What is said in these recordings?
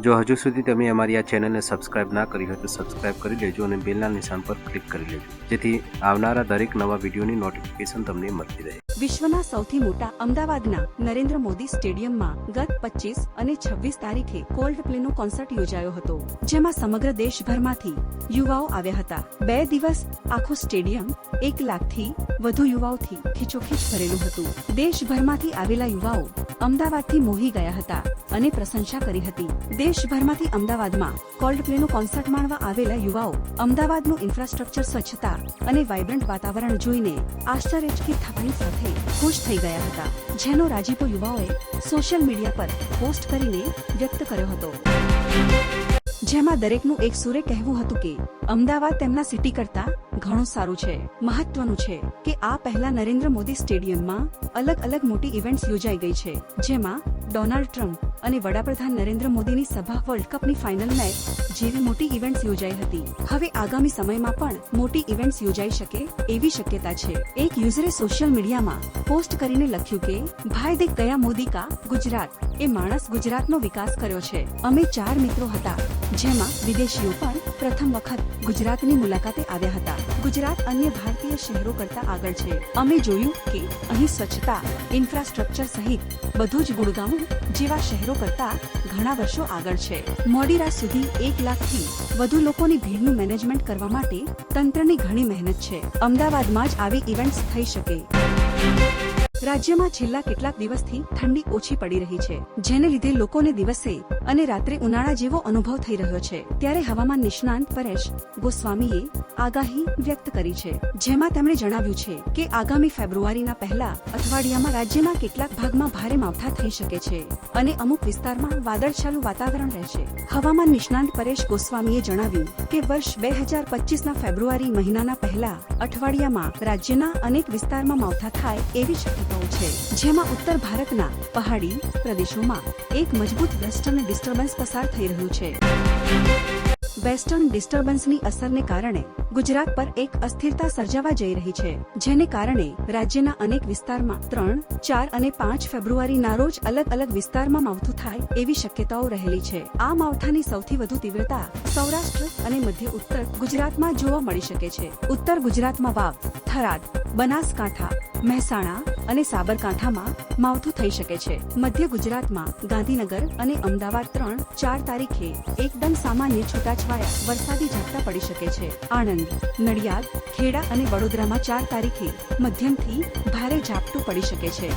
જો હજુ સુધી તમે અમારી આ ચેનલને સબસ્ક્રાઇબ ના કરી હોય તો સબસ્ક્રાઇબ કરી લેજો અને બેલના નિશાન પર ક્લિક કરી લેજો. જેથી આવનારા દરેક નવા વિડીયોની નોટિફિકેશન તમને મળતી રહે. વિશ્વના સૌથી મોટા અમદાવાદના નરેન્દ્ર મોદી સ્ટેડિયમમાં ગત પચીસ અને છવ્વીસ તારીખે કોલ્ડ પ્લેનો કોન્સર્ટ યોજાયો હતો, જેમાં સમગ્ર દેશભરમાંથી યુવાઓ આવ્યા હતા. બે દિવસ આખું સ્ટેડિયમ એક લાખથી વધુ યુવાઓથી ખીચોખીચ ભરેલું હતું. દેશભરમાંથી આવેલા યુવાઓ અમદાવાદથી મોહી ગયા હતા અને પ્રશંસા કરી હતી. દેશભરમાંથી અમદાવાદમાં કોલ્ડ પ્લેનો કોન્સર્ટ માણવા આવેલા યુવાઓ અમદાવાદનું ઇન્ફ્રાસ્ટ્રક્ચર સ્વચ્છતા અને વાઇબ્રન્ટ વાતાવરણ જોઈને આશ્ચર્યચકિત થવાની સાથે ખુશ થઈ ગયા હતા. જેનો રાજીપો યુવાઓએ સોશિયલ મીડિયા પર પોસ્ટ કરીને વ્યક્ત કર્યો હતો. જેમાં દરેકનું એક સુરે કહેવું હતું કે, અમદાવાદ તેમના સિટી કરતા ઘણું સારું છે, મહત્વનું છે કે આ પહેલા નરેન્દ્ર મોદી સ્ટેડિયમમાં અલગ અલગ મોટી ઇવેન્ટ્સ યોજાઈ ગઈ છે, જેમાં ડોનાલ્ડ ટ્રમ્પ અને વડાપ્રધાન નરેન્દ્ર મોદીની સભા વર્લ્ડ કપની ફાઇનલ મેચ જેવી મોટી ઇવેન્ટ્સ યોજાઈ હતી. હવે આગામી સમયમાં પણ મોટી ઇવેન્ટ્સ યોજાઈ શકે એવી શક્યતા છે. એક યુઝરે સોશિયલ મીડિયામાં પોસ્ટ કરીને લખ્યું કે, ભાઈ દે કયા મોદી કા ગુજરાત. એ માણસ ગુજરાતનો વિકાસ કર્યો છે. અમે ચાર મિત્રો હતા. જેમાં વિદેશીઓ પણ પ્રથમ વખત ગુજરાતની મુલાકાતે આવ્યા હતા. ગુજરાત અન્ય ભારતીય શહેરો કરતા આગળ છે. અમે જોયું કે અહીં સ્વચ્છતા, ઇન્ફ્રાસ્ટ્રક્ચર સહિત બધું જ ગુડગાંવ જેવા શહેરો કરતા ઘણા વર્ષો આગળ છે. મોડી રાત સુધી એક લાખથી વધુ લોકોની ભીડનું મેનેજમેન્ટ કરવા માટે તંત્રની ઘણી મહેનત છે. અમદાવાદમાં જ આવી ઇવેન્ટ્સ થઈ શકે. રાજ્યમાં છેલ્લા કેટલાક દિવસથી ઠંડી ઓછી પડી રહી છે, જેને લીધે લોકોને દિવસે અને રાત્રે ઉનાળા જેવો અનુભવ થઈ રહ્યો છે. ત્યારે હવામાન નિષ્ણાંત પરેશ ગોસ્વામીએ આગાહી વ્યક્ત કરી છે, જેમાં તેમણે જણાવ્યું છે કે આગામી ફેબ્રુઆરીના પહેલા અઠવાડિયામાં રાજ્યના કેટલાક ભાગમાં ભારે માવઠા થઈ શકે છે અને અમુક વિસ્તારમાં વાદળછાયું વાતાવરણ રહેશે. હવામાન નિષ્ણાંત પરેશ ગોસ્વામીએ જણાવ્યું કે વર્ષ બે હજાર પચીસના ફેબ્રુઆરી મહિનાના પહેલા અઠવાડિયામાં રાજ્યના અનેક વિસ્તારમાં માવઠા થાય એવી શક્યતાઓ છે, જેમાં ઉત્તર ભારતના પહાડી પ્રદેશોમાં એક મજબૂત વેસ્ટર્ન ડિસ્ટર્બન્સ પસાર થઈ રહ્યું છે. વેસ્ટર્ન ડિસ્ટર્બન્સની અસરને કારણે ગુજરાત પર એક અસ્થિરતા સર્જાવા જઈ રહી છે, જેને કારણે રાજ્યના અનેક વિસ્તારમાં ત્રણ, ચાર અને પાંચ ફેબ્રુઆરીના રોજ અલગ અલગ વિસ્તારમાં માવઠું થાય એવી શક્યતાઓ રહેલી છે. આ માવઠાની સૌથી વધુ તીવ્રતા સૌરાષ્ટ્ર અને મધ્ય ઉત્તર ગુજરાતમાં જોવા મળી શકે છે. ઉત્તર ગુજરાતમાં વાવ, થરાદ, બનાસકાંઠા, મહેસાણા અને સાબરકાંઠામાં માવઠું થઈ શકે છે. મધ્ય ગુજરાતમાં ગાંધીનગર અને અમદાવાદ ત્રણ ચાર તારીખે એકદમ સામાન્ય છૂટાછવાયા વરસાદી ઝાપટા પડી શકે છે. આણંદ, નડિયાદ, ખેડા અને વડોદરામાં ચાર તારીખે મધ્યમથી ભારે ઝાપટું પડી શકે છે.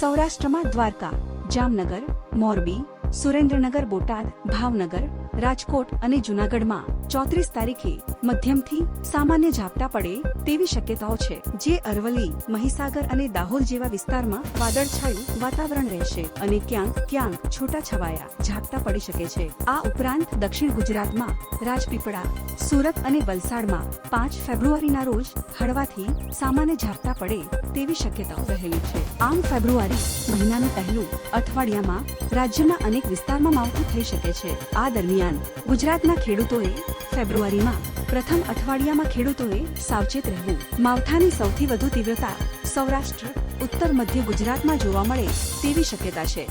સૌરાષ્ટ્રમાં દ્વારકા, જામનગર, મોરબી, સુરેન્દ્રનગર, બોટાદ, ભાવનગર, રાજકોટ અને જુનાગઢમાં ચોત્રીસ તારીખે મધ્યમથી સામાન્ય ઝાપટા પડે તેવી શક્યતાઓ છે, જે અરવલ્લી, મહીસાગર અને દાહોદ જેવા વિસ્તારમાં વાદળછાયું વાતાવરણ રહેશે અને ક્યાંક ક્યાંક છૂટા છવાયા ઝાપટા પડી શકે છે. આ ઉપરાંત દક્ષિણ ગુજરાતમાં રાજપીપળા, સુરત અને વલસાડમાં પાંચ ફેબ્રુઆરીના રોજ હળવાથી સામાન્ય ઝાપટા પડે તેવી શક્યતાઓ રહેલી છે. આમ ફેબ્રુઆરી મહિનાનું પહેલું અઠવાડિયામાં રાજ્યના અનેક વિસ્તારમાં માવઠું થઈ શકે છે. આ દરમિયાન ગુજરાતના ખેડૂતોએ ફેબ્રુઆરીમાં પ્રથમ અઠવાડિયામાં ખેડૂતોએ સાવચેત રહેવું. માવઠાની સૌથી વધુ તીવ્રતા સૌરાષ્ટ્ર, ઉત્તર, મધ્ય ગુજરાતમાં જોવા મળે તેવી શક્યતા છે.